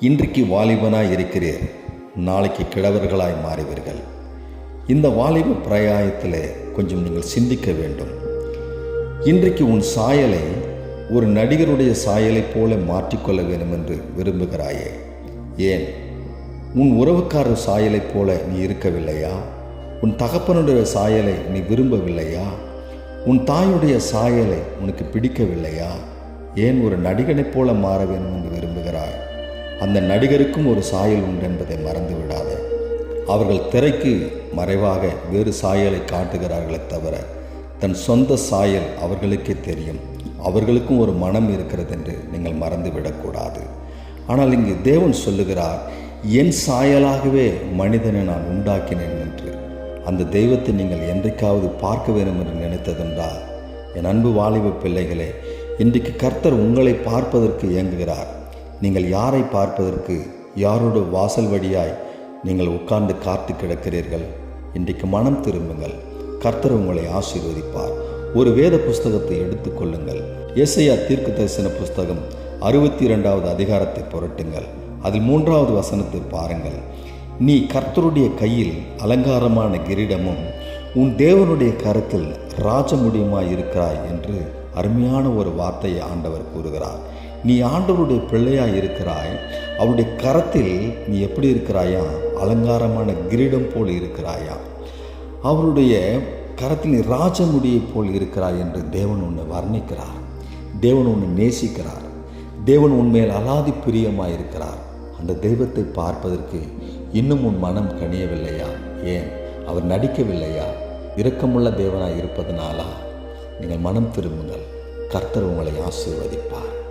இன்றைக்கு வாலிபனாய் இருக்கிறீர். நாளைக்கு கிழவர்களாய் மாறுவீர்கள். இந்த வாலிப பிரயாயத்தில் கொஞ்சம் நீங்கள் சிந்திக்க வேண்டும். இன்றைக்கு உன் சாயலை ஒரு நடிகருடைய சாயலைப் போல மாற்றிக்கொள்ள வேண்டும் என்று விரும்புகிறாயே. ஏன்? உன் உறவுக்காரர் சாயலைப் போல நீ இருக்கவில்லையா? உன் தகப்பனுடைய சாயலை நீ விரும்பவில்லையா? உன் தாயுடைய சாயலை உனக்கு பிடிக்கவில்லையா? ஏன் ஒரு நடிகனைப் போல மாற வேண்டும் என்று விரும்புகிறாய்? அந்த நடிகருக்கும் ஒரு சாயல் உண்டு என்பதை மறந்து விடாதே அவர்கள் திரைக்கு மறைவாக வேறு சாயலை காட்டுகிறார்களே தவிர தன் சொந்த சாயல் அவர்களுக்கே தெரியும். அவர்களுக்கும் ஒரு மனம் இருக்கிறது என்று நீங்கள் மறந்துவிடக்கூடாது. ஆனால் இங்கு தேவன் சொல்லுகிறார் என் சாயலாகவே மனிதனை நான் உண்டாக்கினேன் என்று. அந்த தெய்வத்தை நீங்கள் என்றைக்காவது பார்க்க வேண்டும் என்று நினைத்ததென்றால் என் அன்பு வாலிப பிள்ளைகளே இன்றைக்கு கர்த்தர் உங்களை பார்ப்பதற்கு இயங்குகிறார். நீங்கள் யாரை பார்ப்பதற்கு யாரோட வாசல் வழியாய் நீங்கள் உட்கார்ந்து காத்து கிடக்கிறீர்கள்? இன்றைக்கு மனம் திரும்புங்கள். கர்த்தர் உங்களை ஆசீர்வதிப்பார். ஒரு வேத புஸ்தகத்தை எடுத்துக்கொள்ளுங்கள் ஏசையா தீர்க்க தரிசன புஸ்தகம் அறுபத்தி இரண்டாவது அதிகாரத்தை புரட்டுங்கள். அதில் மூன்றாவது வசனத்தை பாருங்கள். நீ கர்த்தருடைய கையில் அலங்காரமான கிரீடமும் உன் தேவனுடைய கருத்தில் ராஜமுடியுமாய் இருக்கிறாய் என்று அருமையான ஒரு வார்த்தையை ஆண்டவர் கூறுகிறார். நீ ஆண்டவருடைய பிள்ளையாக இருக்கிறாய். அவருடைய கரத்தில் நீ எப்படி இருக்கிறாயா? அலங்காரமான கிரீடம் போல் இருக்கிறாயா? அவருடைய கரத்தில் நீ ராஜமுடியை போல் இருக்கிறாய் என்று தேவன் உன்னை வர்ணிக்கிறார். தேவன் உன்னை நேசிக்கிறார். தேவன் உன்மேல் அலாதி பிரியமாக இருக்கிறார். அந்த தெய்வத்தை பார்ப்பதற்கு இன்னும் உன் மனம் கனியவில்லையா? ஏன்? அவர் நடிக்கவில்லையா? இரக்கமுள்ள தேவனாக இருப்பதனாலா? நீங்கள் மனம் திரும்புங்கள். கர்த்தர் உங்களை ஆசீர்வதிப்பார்.